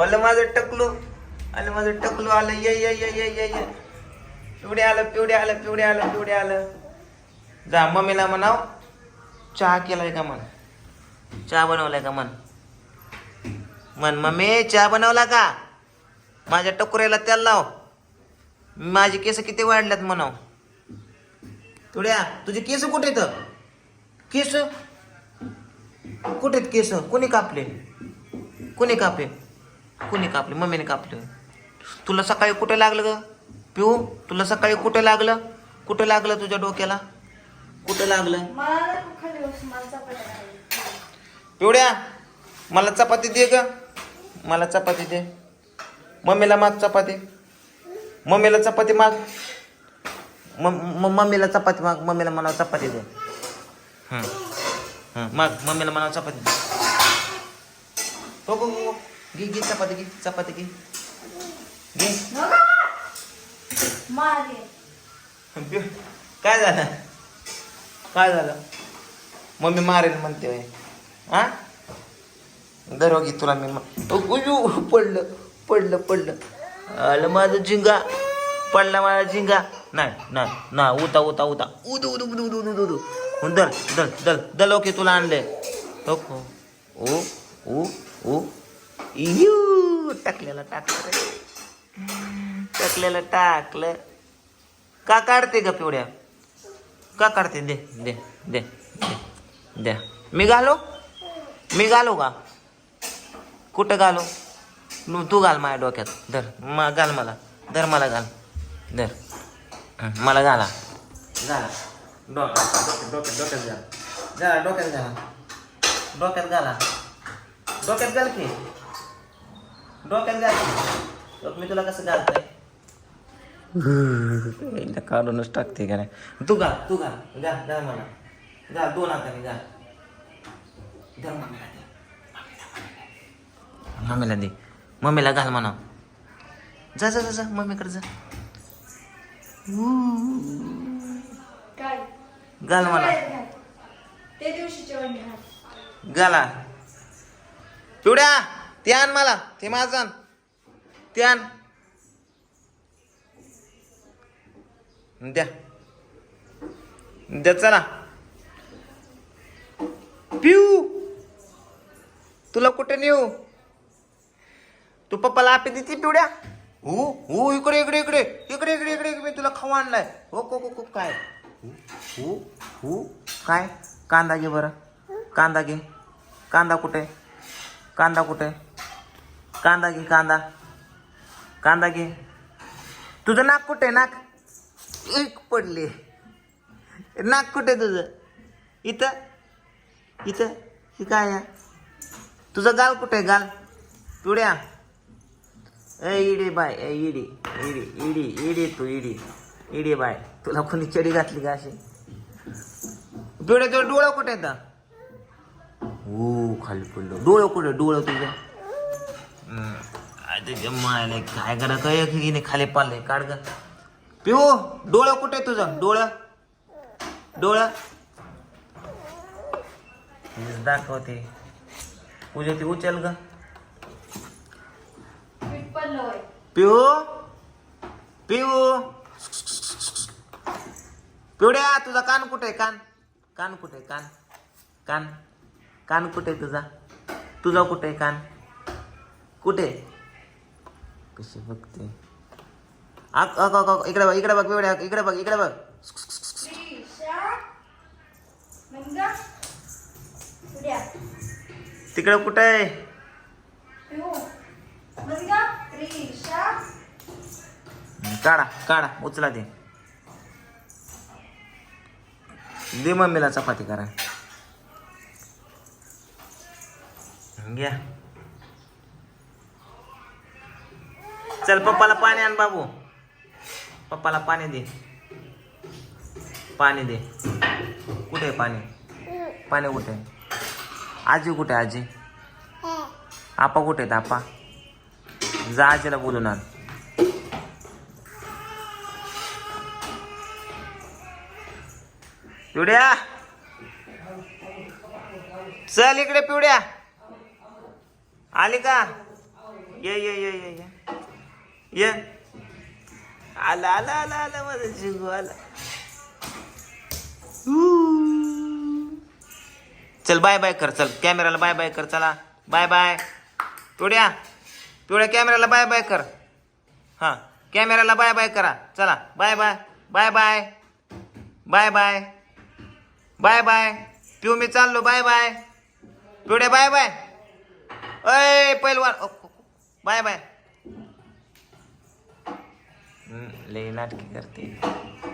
आलं माझं टकलो आलं माझं टकलो आलं ये ये ये ये ये ये. पिवडे आलं पिवडे आलं पिवडे आलं पिवडे आलं. जा मम्मीला म्हणाव चहा केलाय का म्हण? चहा बनवलाय का म्हण? म्हण मम्मी चहा बनवला का? माझ्या टकुऱ्याला तेल लाव. माझे केस किती वाढल्यात म्हणाव. तुड्या तुझे केस कुठे तर केस? कुठेत केस? कोणी कापले? कोणी कापले? कोणी कापले? मम्मीने कापले. तुला सकाळी कुठे लागलं ग? पिऊ तुला सकाळी कुठे लागलं? कुठे लागलं तुझ्या डोक्याला? कुठे लागलं? मला मला. पिवड्या मला चपाती दे ग. मला चपाती दे. मम्मीला माग चपाती. मम्मीला चपाती माग. मम्मीला चपाती माग. मम्मीला म्हणा चपाती दे. हं. हं, माग. मम्मीला म्हणा चपाती दे. हो घे घे चपाती घे चपाती घे. घे. काय झालं? काय झालं? मम्मी मारेल म्हणते होय. हा दर घे तुला मी उयू, पडलं पडलं पडलं. आलं माझं झिंगा. पडला माझा झिंगा. नाही नाही ना उता उता उता. उदू उदू उदू उदू उदू उदू. दल दल दल दल ओके तुला आणले ओ ओ ओ यू टाकलेलं टाकलं रे. टाकलेलं टाकलं. का काढते का पिवड्या? का काढते? दे दे दे दे. द्या मी घालो? मी घालो का? कुठं घालो? तू घाल माझ्या डोक्यात. धर मा घाल मला. धर मला घाल. धर. मला घाला. घाला. डोक्यात डोक्यात डोक्यात घाला. घाला डोक्यात घाला. डोक्यात घाला. डोक्यात घाल की. डोक्यात घाल. मी तुला कसं घालतोय. काढूनच टाकते का नाही? तू घाल तू घाल. घाल घाल मला घाल दोन हाताने घाल. घाल मम्मीला दे. मम्मीला दे. मम्मीला घाल म्हणा. जा जा जा जा. मम्मीकडे जा. काय? घाल म्हणा. घाला. पिवड्या! ते आण मला ते माझं आण. ते आण. द्या. द्या चला. पिऊ. तुला कुठे नेऊ? तू पप्पाला आपे देते पिवड्या? हो हो इकडे इकडे इकडे. इकडे इकडे इकडे मी तुला खाऊ आणलाय. हो को को काय? हो, हो हो. काय? कांदा घे बरं. कांदा घे. कांदा कुठे? कांदा कुठे? कांदा घे कांदा. कांदा घे. तुझं नाक कुठे नाक एक पडले. नाक कुठे तुझं? इथं? इथं? ही काय तुझं गाल कुठे गाल? तुड्या ए इडी बाय. ए इडी. इडी इडी इडी तू इडी. इडी बाय. तुला कोणी चडी घातली का अशी? पिवड्या तुझं डोळं कुठे येतं हो खाली पडलं. डोळं कुठे? डोळं तुझं? मायला काय करा काय हिने खाली पाडले काढ ग. पिऊ डोळं कुठे तुझं? डोळं? डोळं? दाखवते. पूजा ती उचल ग. पिऊ? पिऊ? पिवड्या तुझा कान कुठे कान. कान कुठे कान. कान. कान कुठे तुझा? तुझा कुठे कान. कुठे? कशी बघते? आक- आक- आक- इकडे बघ इकडे बघ पिवड्या इकडे बघ इकडे बघ. तिकडे कुठे? आहे काढा काढा उचला ते. दे मम्मीला चपाती करा. घ्या. चल पप्पाला पाणी आण बाबू. पप्पाला पाणी दे. पाणी दे. कुठे आहे पाणी? पाणी कुठे? आहे आजी कुठे आजी? आपा कुठे आहेत आपा? जा आजीला बोलून आण. पिवड्या. चल इकडे पिवड्या. आली का? ये ये ये ये. ये. आला आला आला आला माझा जिंगू आला. चल बाय बाय कर चल. कॅमेराला बाय बाय कर चला. बाय बाय पिवड्या पिवड्या कॅमेराला बाय बाय कर. हां कॅमेराला बाय बाय करा. चला bye bye bye bye bye bye bye bye पिऊ मी चाललो. बाय बाय पिवड्या बाय बाय अय पैलवान. ओ. बाय बाय लई नाटकी करते.